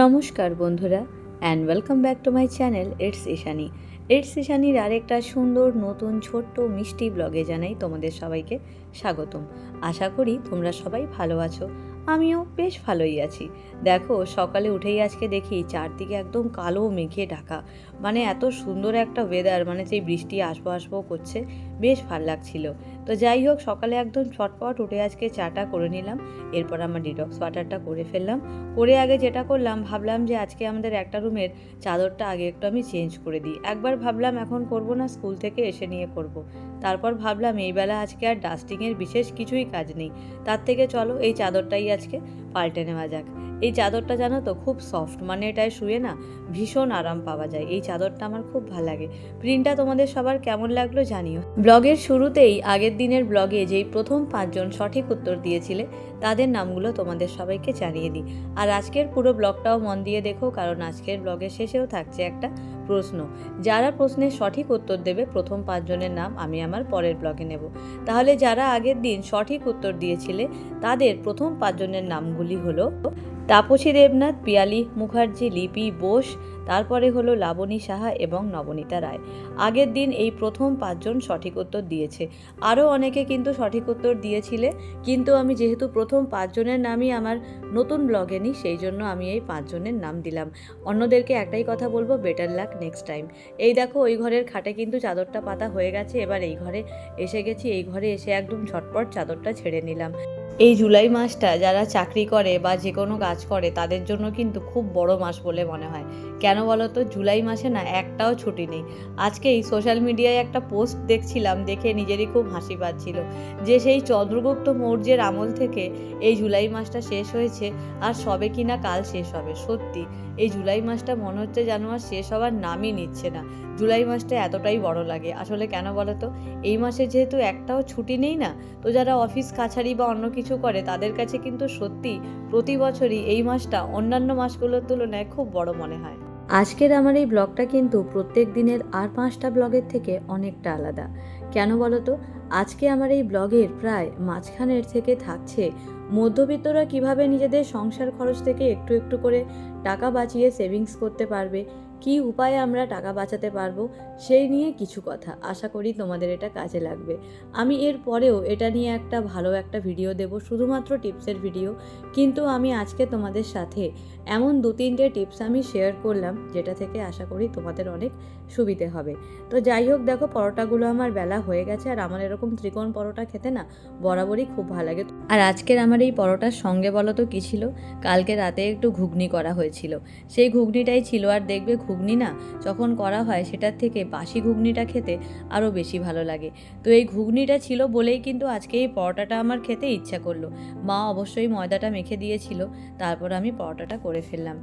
নমস্কার বন্ধুরা and welcome back to my channel it's Ishani it's ইশানির আরেকটা সুন্দর, নতুন, ছোট্ট, মিষ্টি ব্লগে জানাই তোমাদের সবাইকে স্বাগতম। আশা করি তোমরা সবাই ভালো আছো, আমিও বেশ ভালোই আছি। দেখো, সকালে উঠেই আজকে দেখি চারদিকে একদম কালো মেঘে ঢাকা। মানে এত সুন্দর একটা ওয়েদার মানে সেই বৃষ্টি আসব আসব করছে বেশ ভালো লাগছিল। তো যাই হোক, সকালে একদম ছটপট উঠে আজকে চাটা করে নিলাম। এরপর আমার ডিটক্স ওয়াটারটা করে ফেললাম। করে আগে যেটা করলাম, ভাবলাম যে আজকে আমাদের একটা রুমের চাদরটা আগে একটু আমি চেঞ্জ করে দিই। একবার ভাবলাম এখন করব না স্কুল থেকে এসে নিয়ে করব। তারপর ভাবলাম এই বেলা আজকে আর ডাস্টিংয়ের বিশেষ কিছুই কাজ নেই। তার থেকে চলো, এই চাদরটাই আজকে পাল্টে নেওয়া যাক। এই চাদরটা জানো তো, খুব সফট মানে এটায় শুয়ে না ভীষণ আরাম পাওয়া যায়। এই চাদরটা আমার খুব ভালো লাগে। প্রিন্টটা তোমাদের সবার কেমন লাগল জানিও। ব্লগের শুরুতেই, আগের দিনের ব্লগে যেই প্রথম পাঁচজন সঠিক উত্তর দিয়েছিলে, তাদের নামগুলো তোমাদের সবাইকে জানিয়ে দিই। আর আজকের পুরো ব্লগটাও মন দিয়ে দেখো, কারণ আজকের ব্লগের শেষেও থাকছে একটা প্রশ্ন। যারা প্রশ্নের সঠিক উত্তর দেবে, প্রথম পাঁচজনের নাম আমি আমার পরের ব্লগে নেব। তাহলে যারা আগের দিন সঠিক উত্তর দিয়েছিলে, তাদের প্রথম পাঁচজনের নামগুলি হলো তাপসী দেবনাথ, পিয়ালি মুখার্জি, লিপি বোস তারপরে হলো লাবণী সাহা এবং নবনীতা রায়। আগের দিন এই প্রথম পাঁচজন সঠিক উত্তর দিয়েছে। আরও অনেকে কিন্তু সঠিক উত্তর দিয়েছিলে, কিন্তু আমি যেহেতু প্রথম পাঁচজনের নামই আমার নতুন ব্লগে নিই, সেই জন্য আমি এই পাঁচজনের নাম দিলাম। অন্যদেরকে একটাই কথা বলব বেটার লাক নেক্সট টাইম এই দেখো, ওই ঘরের খাটে কিন্তু চাদরটা পাতা হয়ে গেছে, এবার এই ঘরে এসে গেছি, এই ঘরে এসে একদম ঝটপট চাদরটা ছেড়ে নিলাম। এই জুলাই মাসটা যারা চাকরি করে বা যে কোনো কাজ করে, তাদের জন্য কিন্তু খুব বড় মাস বলে মনে হয়। কেন বলো তো? জুলাই মাসে না একটাও ছুটি নেই। আজকে এই সোশ্যাল মিডিয়ায় একটা পোস্ট দেখছিলাম, দেখে নিজেরই খুব হাসি পাচ্ছিল। যে সেই চন্দ্রগুপ্ত মৌর্যের আমল থেকে এই জুলাই মাসটা শেষ হয়েছে আর সবে কিনা কাল শেষ হবে, সত্যি। এই জুলাই মাসটা মনে হচ্ছে যেন আর শেষ হওয়ার নামই নিচ্ছে না। জুলাই মাসটা এতটাই বড় লাগে। আসলে কেন বলো তো? এই মাসে যেহেতু একটাও ছুটি নেই না, তো যারা অফিস কাছারি বা অন্য কিছু করে, তাদের কাছে কিন্তু সত্যি প্রতি বছরই এই মাসটা অন্যান্য মাসগুলোর তুলনায় খুব বড় মনে হয়। আজকের আমার এই ব্লগটা কিন্তু প্রত্যেক দিনের আর পাঁচটা ব্লগের থেকে অনেকটা আলাদা। কেন বলো তো? আজকে আমার এই ব্লগের প্রায় মাঝখানের থেকে থাকছে। মধ্যবিত্তরা কীভাবে নিজেদের সংসার খরচ থেকে একটু একটু করে টাকা বাঁচিয়ে সেভিংস করতে পারবে কি উপায়ে আমরা টাকা বাঁচাতে পারব সেই নিয়ে কিছু কথা। আশা করি তোমাদের এটা কাজে লাগবে। আমি এর পরেও এটা নিয়ে একটা ভালো একটা ভিডিও দেব, শুধুমাত্র টিপসের ভিডিও। কিন্তু আমি আজকে তোমাদের সাথে এমন দু তিনটে টিপস আমি শেয়ার করলাম, যেটা থেকে আশা করি তোমাদের অনেক সুবিধে হবে। তো যাই হোক, দেখো পরোটাগুলো আমার বেলা হয়ে গেছে আর আমার এরকম ত্রিকোণ পরোটা খেতে না বরাবরই খুব ভালো লাগে। আর আজকের আমার এই পরোটার সঙ্গে বলো তো কী ছিল? কালকে রাতে একটু ঘুগনি করা হয়েছিল। সেই ঘুগনিটাই ছিল আর দেখবে ঘুগনি না যখন করা হয় সেটার থেকে বাসি ঘুগনিটা খেতে আরও বেশি ভালো লাগে। তো এই ঘুগনিটা ছিল বলেই কিন্তু আজকে এই পরোটাটা আমার খেতে ইচ্ছা করল। মা অবশ্যই ময়দাটা মেখে দিয়েছিল, তারপর আমি পরোটাটা করে ফেললাম।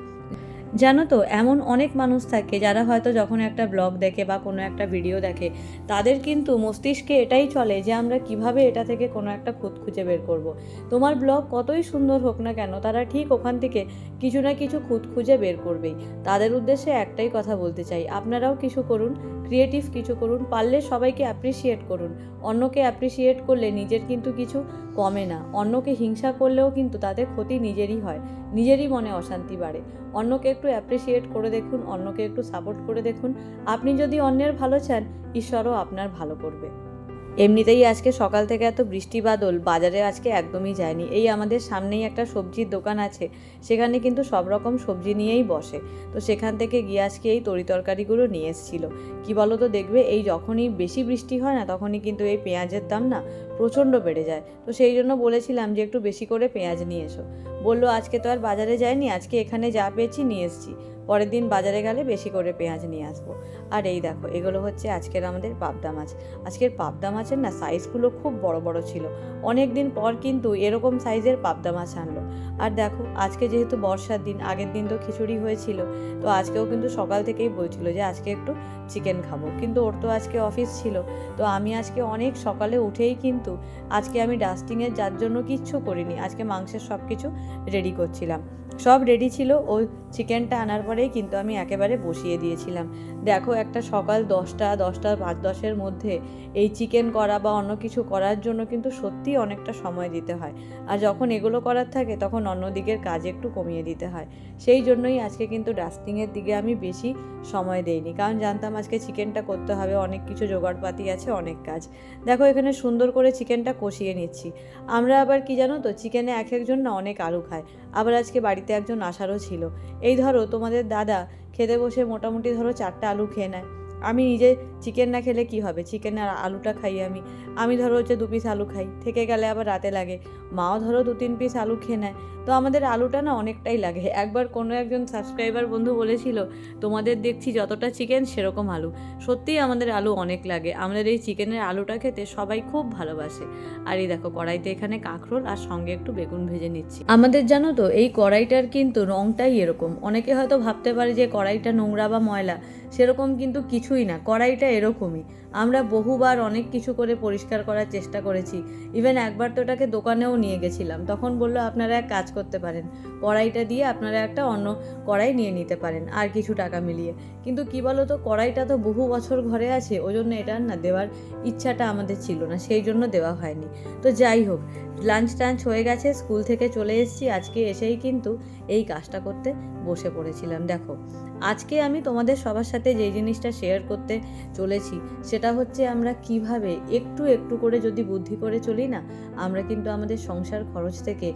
জানো তো, এমন অনেক মানুষ থাকে যারা হয়তো যখন একটা ব্লগ দেখে বা কোনো একটা ভিডিও দেখে, তাদের কিন্তু মস্তিষ্কে এটাই চলে যে আমরা কীভাবে এটা থেকে কোনো একটা খুঁত খুঁজে বের করব। তোমার ব্লগ কতই সুন্দর হোক না কেন, তারা ঠিক ওখান থেকে কিছু না কিছু খুঁত খুঁজে বের করবেই। তাদের উদ্দেশ্যে একটাই কথা বলতে চাই, আপনারাও কিছু করুন ক্রিয়েটিভ কিছু করুন, পারলে সবাইকে অ্যাপ্রিসিয়েট করুন। অন্যকে অ্যাপ্রিসিয়েট করলে নিজের কিন্তু কিছু কমে না, অন্যকে হিংসা করলেও কিন্তু তাতে ক্ষতি নিজেরই হয়, নিজেরই মনে অশান্তি বাড়ে। অন্যকে একটু অ্যাপ্রিসিয়েট করে দেখুন, অন্যকে একটু সাপোর্ট করে দেখুন। আপনি যদি অন্যের ভালো চান, ঈশ্বরও আপনার ভালো করবে। এমনিতেই আজকে সকাল থেকে এত বৃষ্টি বাদল, বাজারে আজকে একদমই যায়নি। এই আমাদের সামনেই একটা সবজির দোকান আছে, সেখানে কিন্তু সব রকম সবজি নিয়েই বসে। তো সেখান থেকে গিয়ে আজকে এই তরি তরকারিগুলো নিয়ে এসেছিল। কী বলো তো দেখবে এই যখনই বেশি বৃষ্টি হয় না, তখনই কিন্তু এই পেঁয়াজের দাম না প্রচণ্ড বেড়ে যায়। তো সেই জন্য বলেছিলাম যে একটু বেশি করে পেঁয়াজ নিয়ে এসো। বলল, আজকে তো আর বাজারে যায়নি, আজকে এখানে যা পেয়েছি নিয়ে এসেছি। পরের দিন বাজারে গেলে বেশি করে পেঁয়াজ নিয়ে আসব। আর এই দেখো, এগুলো হচ্ছে আজকের আমাদের পাবদা মাছ। আজকের পাবদা মাছের না সাইজগুলো খুব বড় বড় ছিল। অনেক দিন পর কিন্তু এরকম সাইজের পাবদা মাছ আনলো। আর দেখো, আজকে যেহেতু বর্ষার দিন, আগের দিন তো খিচুড়ি হয়েছিল, তো আজকেও কিন্তু সকাল থেকেই বলছিল যে আজকে একটু চিকেন খাব। কিন্তু ওর তো আজকে অফিস ছিল, তো আমি আজকে অনেক সকালে উঠেই কিন্তু আজকে আমি ডাস্টিংয়ের যার জন্য কিচ্ছু করিনি, আজকে মাংসের সব কিছু রেডি করছিলাম। সব রেডি ছিল ও চিকেনটা আনার পরেই কিন্তু আমি একেবারে বসিয়ে দিয়েছিলাম। দেখো, একটা সকাল দশটা দশটা পাঁচ দশের মধ্যে এই চিকেন করা বা অন্য কিছু করার জন্য কিন্তু সত্যিই অনেকটা সময় দিতে হয়। আর যখন এগুলো করার থাকে, তখন অন্য দিকের কাজ একটু কমিয়ে দিতে হয়। সেই জন্যই আজকে কিন্তু ডাস্টিংয়ের দিকে আমি বেশি সময় দেইনি। কারণ জানতাম আজকে চিকেনটা করতে হবে, অনেক কিছু জোগাড়পাতি আছে, অনেক কাজ। দেখো, এখানে সুন্দর করে চিকেনটা কষিয়ে নিচ্ছি। আমরা আবার কি জানো তো, চিকেনে এক একজন না অনেক আলু খায়। আবার আজকে বাড়িতে একজন আসারও ছিল। এই ধরো, তোমাদের দাদা খেতে বসে মোটামুটি ধরো চারটা আলু খেয়ে নেয়। আমি নিজে চিকেন না খেলে কি হবে? চিকেন আর আলুটা খাই আমি। আমি ধরো হচ্ছে দু পিস আলু খাই। থেকে গেলে আবার রাতে লাগে। মাও ধরো দু তিন পিস আলু খেয়ে নেয়। তো আমাদের আলুটা না অনেকটাই লাগে। একবার কোনো একজন সাবস্ক্রাইবার বন্ধু বলেছিল, তোমাদের দেখছি যতটা চিকেন সেরকম আলু। সত্যিই আমাদের আলু অনেক লাগে। আমাদের এই চিকেনের আলুটা খেতে সবাই খুব ভালোবাসে। আর এই দেখো, কড়াইতে এখানে কাঁকরোল আর সঙ্গে একটু বেগুন ভেজে নিচ্ছি। আমাদের জানো তো, এই কড়াইটার কিন্তু রঙটাই এরকম। অনেকে হয়তো ভাবতে পারে যে কড়াইটা নোংরা বা ময়লা। সেরকম কিন্তু কিছুই না কড়াইটা এরকমই। আমরা বহুবার অনেক কিছু করে পরিষ্কার করার চেষ্টা করেছি। ইভেন একবার তো ওটাকে দোকানেও নিয়ে গেছিলাম। তখন বলল, আপনারা এক কাজ করতে পারেন। কড়াইটা দিয়ে আপনারা একটা অন্য কড়াই নিয়ে নিতে পারেন, আর কিছু টাকা মিলিয়ে। কিন্তু কি বলো তো কড়াইটা তো বহু বছর ঘরে আছে ওই জন্য এটা না দেওয়ার ইচ্ছাটা আমাদের ছিল না, সেই জন্য দেওয়া হয়নি। তো যাই হোক লাঞ্চ টাঞ্চ হয়ে গেছে, স্কুল থেকে চলে এসেছি। আজকে এসেই কিন্তু এই কাজটা করতে বসে পড়েছিলাম। দেখো, আজকে আমি তোমাদের সবার সাথে যেই জিনিসটা শেয়ার করতে চলেছি সেটা হচ্ছে আমরা কীভাবে একটু একটু করে যদি বুদ্ধি করে চলি না, আমরা কিন্তু আমাদের সংসার খরচ থেকে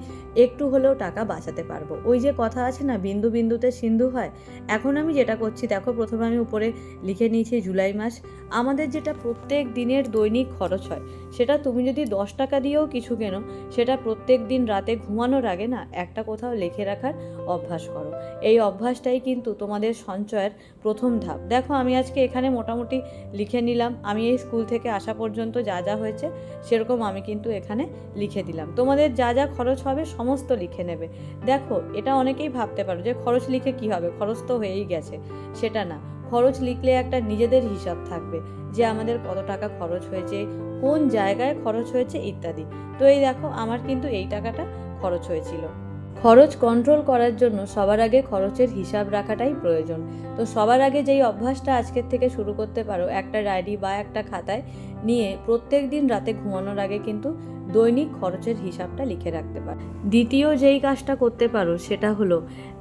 একটু হলেও টাকা বাঁচাতে পারব। ওই যে কথা আছে না, বিন্দু বিন্দুতে সিন্ধু হয়, এখন আমি যেটা করছি, দেখো প্রথমে আমি উপরে লিখে নিয়েছি জুলাই মাস, আমাদের যেটা প্রত্যেক দিনের দৈনিক খরচ হয়, সেটা তুমি যদি দশ টাকা দিয়েও কিছু কেনো, সেটা প্রত্যেক দিন রাতে ঘুমানোর আগে না একটা কোথাও লিখে রাখার অভ্যাস করো। এই অভ্যাসটাই কিন্তু তোমাদের সঞ্চয়ের প্রথম ধাপ। দেখো আমি আজকে এখানে মোটামুটি লিখে নিলাম আমি এই স্কুল থেকে আসা পর্যন্ত যা যা হয়েছে সেরকম আমি কিন্তু এখানে লিখে দিলাম। তোমাদের যা যা খরচ হবে সমস্ত লিখে নেবে। দেখো, এটা অনেকেই ভাবতে পারো যে খরচ লিখে কি হবে? খরচ তো হয়েই গেছে। সেটা না। খরচ লিখলে একটা নিজেদের হিসাব থাকবে যে আমাদের কত টাকা খরচ হয়েছে, কোন জায়গায় খরচ হয়েছে ইত্যাদি। তো এই দেখো, আমার কিন্তু এই টাকাটা খরচ হয়েছিল। খরচ কন্ট্রোল করার জন্য সবার আগে খরচের হিসাব রাখাটাই প্রয়োজন। তো সবার আগে যেই অভ্যাসটা আজকের থেকে শুরু করতে পারো, একটা ডায়েরি বা একটা খাতায় নিয়ে প্রত্যেক দিন রাতে ঘুমানোর আগে কিন্তু দৈনিক খরচের হিসাবটা লিখে রাখতে পারো। দ্বিতীয় যেই কাজটা করতে পারো সেটা হলো,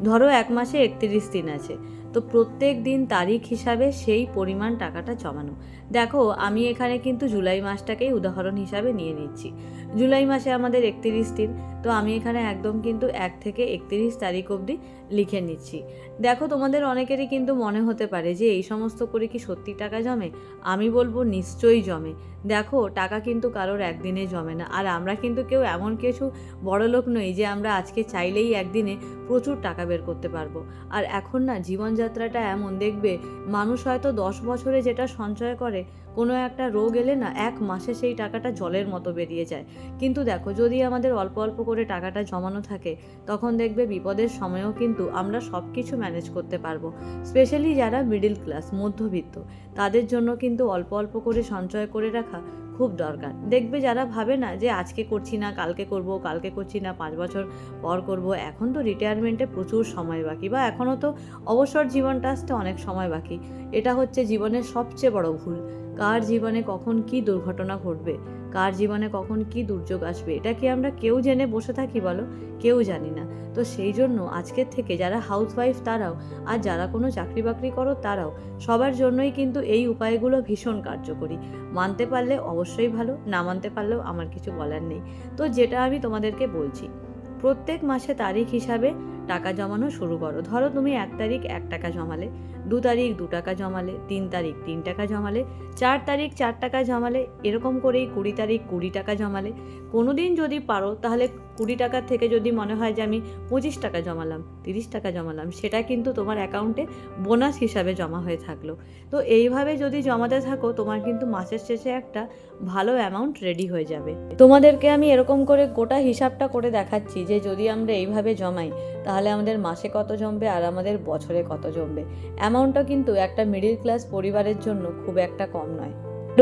ধরো এক মাসে একত্রিশ দিন আছে, তো প্রত্যেক দিন তারিখ হিসাবে সেই পরিমাণ টাকাটা জমানো। দেখো, আমি এখানে কিন্তু জুলাই মাসটাকেই উদাহরণ হিসাবে নিয়ে নিচ্ছি। জুলাই মাসে আমাদের একত্রিশ দিন, তো আমি এখানে একদম কিন্তু এক থেকে একত্রিশ তারিখ অবধি লিখে নিচ্ছি। দেখো, তোমাদের অনেকেরই কিন্তু মনে হতে পারে যে, এই সমস্ত করে কি সত্যি টাকা জমে? আমি বলব নিশ্চয়ই জমে। দেখো, টাকা কিন্তু কারোর একদিনে জমে না। আর আমরা কিন্তু কেউ এমন কিছু বড় লোক নই যে, আমরা আজকে চাইলেই একদিনে প্রচুর টাকা বের করতে পারব। আর এখন না, জীবনযাত্রাটা এমন, দেখবে মানুষ হয়তো দশ বছরে যেটা সঞ্চয় করে কোনো একটা রোগ এলে না এক মাসে সেই টাকাটা জলের মতো বেরিয়ে যায়। কিন্তু দেখো, যদি আমাদের অল্প অল্প করে টাকাটা জমানো থাকে, তখন দেখবে বিপদের সময়ও কিন্তু আমরা সব কিছু ম্যানেজ করতে পারব। স্পেশালি যারা মিডিল ক্লাস, মধ্যবিত্ত, তাদের জন্য কিন্তু অল্প অল্প করে সঞ্চয় করে রাখা খুব দরকার। দেখবে যারা ভাবে না যে আজকে করছি না, কালকে করব, কালকে করছি না, পাঁচ বছর পর করব, এখন তো রিটায়ারমেন্টে প্রচুর সময় বাকি বা এখনও তো অবসর জীবনটা আসতে অনেক সময় বাকি। এটা হচ্ছে জীবনের সবচেয়ে বড় ভুল। কার জীবনে কখন কি দুর্ঘটনা ঘটবে? কার জীবনে কখন কি দুর্যোগ আসবে? এটা কি আমরা কেউ জেনে বসে থাকি বলো? কেউ জানি না। তো সেই জন্য আজকের থেকে যারা হাউসওয়াইফ তারাও আর যারা কোনো চাকরি বাকরি করো তারাও সবার জন্যই কিন্তু এই উপায়গুলো ভীষণ কার্যকরী। মানতে পারলে অবশ্যই ভালো, না মানতে পারলেও আমার কিছু বলার নেই। তো যেটা আমি তোমাদেরকে বলছি, প্রত্যেক মাসে তারিখ হিসাবে টাকা জমানো শুরু করো। ধরো তুমি এক তারিখ এক টাকা জমালে দু তারিখ দু টাকা জমালে, তিন তারিখ তিন টাকা জমালে, চার তারিখ চার টাকা জমালে, এরকম করেই কুড়ি তারিখ কুড়ি টাকা জমালে। কোনো দিন যদি পারো, তাহলে কুড়ি টাকার থেকে যদি মনে হয় যে আমি পঁচিশ টাকা জমালাম, তিরিশ টাকা জমালাম, সেটা কিন্তু তোমার অ্যাকাউন্টে বোনাস হিসাবে জমা হয়ে থাকল। তো এইভাবে যদি জমাতে থাকো, তোমার কিন্তু মাসের শেষে একটা ভালো অ্যামাউন্ট রেডি হয়ে যাবে। তোমাদেরকে আমি এরকম করে গোটা হিসাবটা করে দেখাচ্ছি যে যদি আমরা এইভাবে জমাই, তাহলে আমাদের মাসে কত জমবে আর আমাদের বছরে কত জমবে। অ্যামাউন্টটা কিন্তু একটা মিডিল ক্লাস পরিবারের জন্য খুব একটা কম নয়।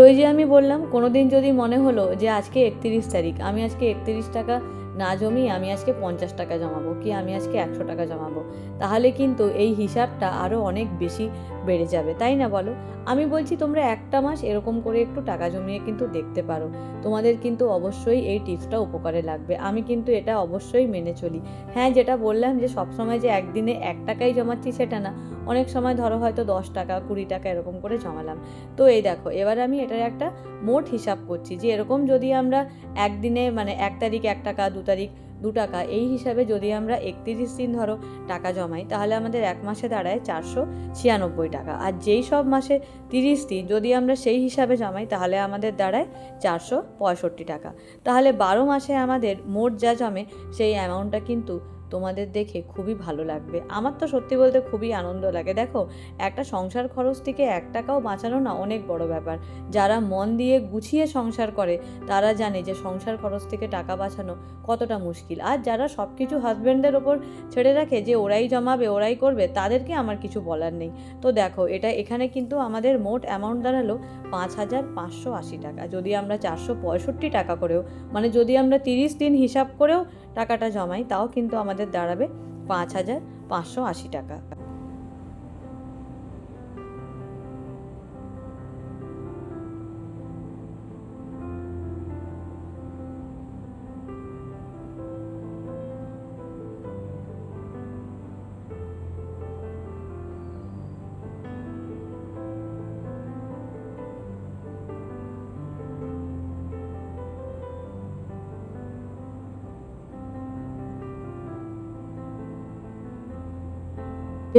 ওই যে আমি বললাম কোনো দিন যদি মনে হলো যে আজকে একত্রিশ তারিখ, আমি আজকে একত্রিশ টাকা না জমিয়ে আমি আজকে পঞ্চাশ টাকা জমাবো, কি আমি আজকে একশো টাকা জমাবো, তাহলে কিন্তু এই হিসাবটা আরও অনেক বেশি বেড়ে যাবে, তাই না বলো? আমি বলছি তোমরা একটা মাস এরকম করে একটু টাকা জমিয়ে কিন্তু দেখতে পারো। তোমাদের কিন্তু অবশ্যই এই টিপসটা উপকারে লাগবে। আমি কিন্তু এটা অবশ্যই মেনে চলি। হ্যাঁ যেটা বললাম যে সবসময় যে একদিনে এক টাকাই জমাচ্ছি সেটা না। অনেক সময় ধরো হয়তো দশ টাকা, কুড়ি টাকা এরকম করে জমালাম। তো এই দেখো, এবার আমি এটার একটা মোট হিসাব করছি যে এরকম যদি আমরা একদিনে মানে এক তারিখ এক টাকা, দু তারিখ দু টাকা। এই হিসাবে যদি আমরা একত্রিশ দিন ধরো টাকা জমাই, তাহলে আমাদের এক মাসে দাঁড়ায় চারশো ছিয়ানব্বই টাকা। আর যেই সব মাসে তিরিশ দিন যদি আমরা সেই হিসাবে জমাই, তাহলে আমাদের দাঁড়ায় চারশো পঁয়ষট্টি টাকা। তাহলে বারো মাসে আমাদের মোট যা জমে, সেই অ্যামাউন্টটা কিন্তু তোমাদের দেখে খুবই ভালো লাগবে। আমার তো সত্যি বলতে খুবই আনন্দ লাগে। দেখো, একটা সংসার খরচ থেকে এক টাকাও বাঁচানো না অনেক বড় ব্যাপার। যারা মন দিয়ে গুছিয়ে সংসার করে, তারা জানে যে সংসার খরচ থেকে টাকা বাঁচানো কতটা মুশকিল। আর যারা সব কিছু হাজব্যান্ডদের ওপর ছেড়ে রাখে যে ওরাই জমাবে, ওরাই করবে, তাদেরকে আমার কিছু বলার নেই। তো দেখো, এটা এখানে কিন্তু আমাদের মোট অ্যামাউন্ট দাঁড়াল পাঁচ হাজার পাঁচশো আশি টাকা। যদি আমরা চারশো পঁয়ষট্টি টাকা করেও মানে যদি আমরা তিরিশ দিন হিসাব করেও টাকাটা জমাই, তাও কিন্তু আমাদের দাঁড়াবে পাঁচ হাজার পাঁচশো আশি টাকা।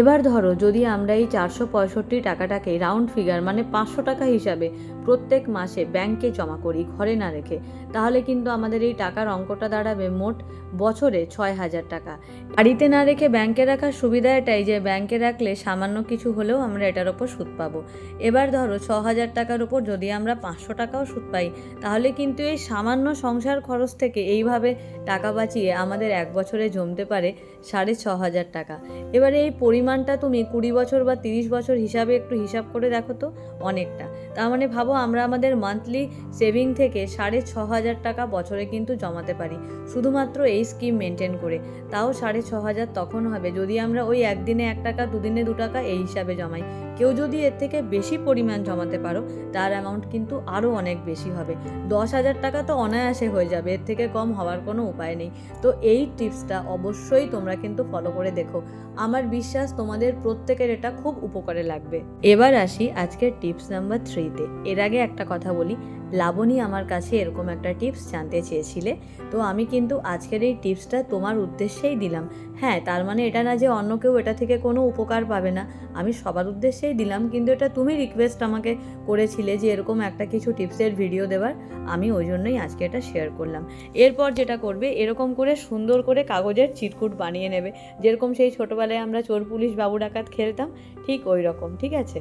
এবার ধরো যদি আমরা এই চারশো পঁয়ষট্টি টাকাটাকে রাউন্ড ফিগার মানে পাঁচশো টাকা হিসাবে প্রত্যেক মাসে ব্যাংকে জমা করি, ঘরে না রেখে, তাহলে কিন্তু আমাদের এই টাকার অঙ্কটা দাঁড়াবে মোট বছরে ছয় হাজার টাকা। বাড়িতে না রেখে ব্যাংকে রাখার সুবিধা এটাই যে ব্যাংকে রাখলে সামান্য কিছু হলেও আমরা এটার ওপর সুদ পাবো। এবার ধরো ছ হাজার টাকার উপর যদি আমরা পাঁচশো টাকাও সুদ পাই, তাহলে কিন্তু এই সামান্য সংসার খরচ থেকে এইভাবে টাকা বাঁচিয়ে আমাদের এক বছরে জমতে পারে সাড়ে ছ হাজার টাকা। এবারে এই পরিমাণটা তুমি কুড়ি বছর বা তিরিশ বছর হিসাবে একটু হিসাব করে দেখো তো অনেকটা। তার মানে ভাবো আমরা আমাদের মান্থলি সেভিং থেকে সাড়ে ছ হাজার টাকা বছরে কিন্তু জমাতে পারি। শুধুমাত্র এই স্কিম মেনটেন করে। তাও সাড়ে ছ হাজার তখন হবে। যদি আমরা ওই একদিনে এক টাকা, দুদিনে দু টাকা এই হিসাবে জমাই। কেউ যদি এর থেকে বেশি পরিমাণ জমাতে পারো, তার অ্যামাউন্ট কিন্তু আরও অনেক বেশি হবে। দশ হাজার টাকা তো অনায়াসে হয়ে যাবে, এর থেকে কম হওয়ার কোনো উপায় নেই। তো এই টিপসটা অবশ্যই তোমরা কিন্তু ফলো করে দেখো। আমার বিশ্বাস তোমাদের প্রত্যেকের এটা খুব উপকারে লাগবে। এবার আসি আজকের টিপস নাম্বার থ্রিতে এর আগে একটা কথা বলি, লাবণী আমার কাছে এরকম একটা টিপস জানতে চেয়েছিলে। তো আমি কিন্তু আজকের এই টিপসটা তোমার উদ্দেশ্যেই দিলাম। হ্যাঁ তার মানে এটা না যে অন্য কেউ এটা থেকে কোনো উপকার পাবে না। আমি সবার উদ্দেশ্যেই দিলাম, কিন্তু এটা তুমি রিকোয়েস্ট আমাকে করেছিলে যে এরকম একটা কিছু টিপসের ভিডিও দেওয়ার। আমি ওই জন্যই আজকে এটা শেয়ার করলাম। এরপর যেটা করবে, এরকম করে সুন্দর করে কাগজের চিটকুট বানিয়ে নেবে। যেরকম সেই ছোটোবেলায় আমরা চোর, পুলিশ, বাবু ডাকাত খেলতাম, ঠিক ওই রকম, ঠিক আছে?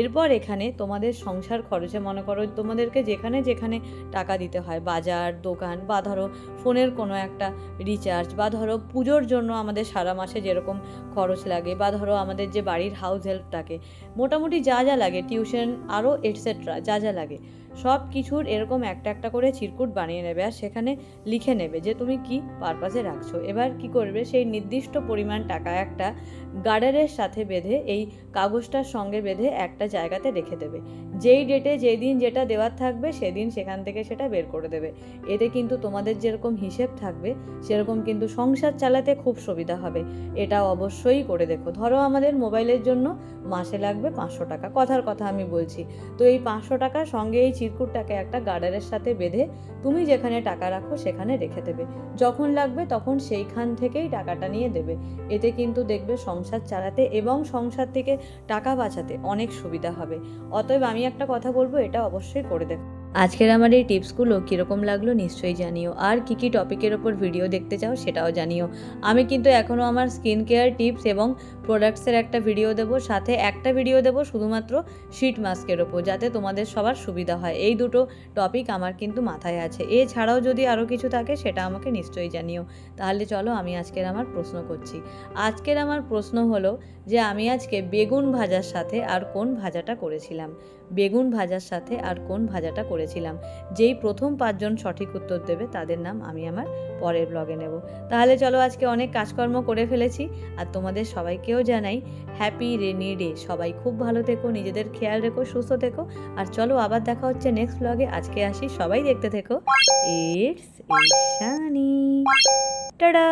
এরপর এখানে তোমাদের সংসার খরচে, মনে করো তোমাদেরকে যেখানে যেখানে টাকা দিতে হয়, বাজার, দোকান বা ধরো ফোনের কোনো একটা রিচার্জ বা ধরো পুজোর জন্য আমাদের সারা মাসে যেরকম খরচ লাগে বা ধরো আমাদের যে বাড়ির হাউস হেল্পটাকে মোটামুটি যা যা লাগে, টিউশন আরও এটসেট্রা যা যা লাগে। সব কিছুর এরকম একটা একটা করে চিরকুট বানিয়ে নেবে আর সেখানে লিখে নেবে যে তুমি কি পারপাসে রাখছো। এবার কি করবে? সেই নির্দিষ্ট পরিমাণ টাকা একটা গার্ডারের সাথে বেঁধে, এই কাগজটার সঙ্গে বেঁধে একটা জায়গাতে রেখে দেবে। যেই ডেটে যেই দিন যেটা দেওয়ার থাকবে, সেদিন সেখান থেকে সেটা বের করে দেবে। এতে কিন্তু তোমাদের যেরকম হিসেব থাকবে, সেরকম কিন্তু সংসার চালাতে খুব সুবিধা হবে। এটা অবশ্যই করে দেখো। ধরো আমাদের মোবাইলের জন্য মাসে লাগবে পাঁচশো টাকা। কথার কথা আমি বলছি। তো এই পাঁচশো টাকার সঙ্গে এই চিরকুটটাকে একটা গার্ডারের সাথে বেঁধে তুমি যেখানে টাকা রাখো, সেখানে রেখে দেবে। যখন লাগবে তখন সেইখান থেকেই টাকাটা নিয়ে দেবে। এতে কিন্তু দেখবে সংসার চালাতে এবং সংসার থেকে টাকা বাঁচাতে অনেক সুবিধা হবে। অতএব আমি একটা কথা বলব, এটা অবশ্যই করে দেখো। আজকের আমার এই টিপসগুলো কীরকম লাগল নিশ্চয়ই জানিও, আর কী কী টপিকের ওপর ভিডিও দেখতে চাও সেটাও জানিও। আমি কিন্তু এখনও আমার স্কিন কেয়ার টিপস এবং প্রোডাক্টসের একটা ভিডিও দেবো, সাথে একটা ভিডিও দেবো শুধুমাত্র শিট মাস্কের ওপর, যাতে তোমাদের সবার সুবিধা হয়। এই দুটো টপিক আমার কিন্তু মাথায় আছে। এছাড়াও যদি আরও কিছু থাকে, সেটা আমাকে নিশ্চয়ই জানিও। তাহলে চলো আমি আজকের আমার প্রশ্ন করছি। আজকের আমার প্রশ্ন হলো যে, আমি আজকে বেগুন ভাজার সাথে আর কোন ভাজাটা করেছিলাম? বেগুন ভাজার সাথে আর কোন ভাজাটা করেছিলাম? যেই প্রথম পাঁচজন সঠিক উত্তর দেবে, তাদের নাম আমি আমার পরের ব্লগে নেব। তাহলে চলো আজকে অনেক কাজকর্ম করে ফেলেছি, আর তোমাদের সবাইকেও জানাই হ্যাপি রেনি ডে সবাই খুব ভালো থেকো, নিজেদের খেয়াল রেখো, সুস্থ থেকো। আর চলো আবার দেখা হচ্ছে নেক্সট ব্লগে আজকে আসি, সবাই দেখতে থেকো। It's Ishani tata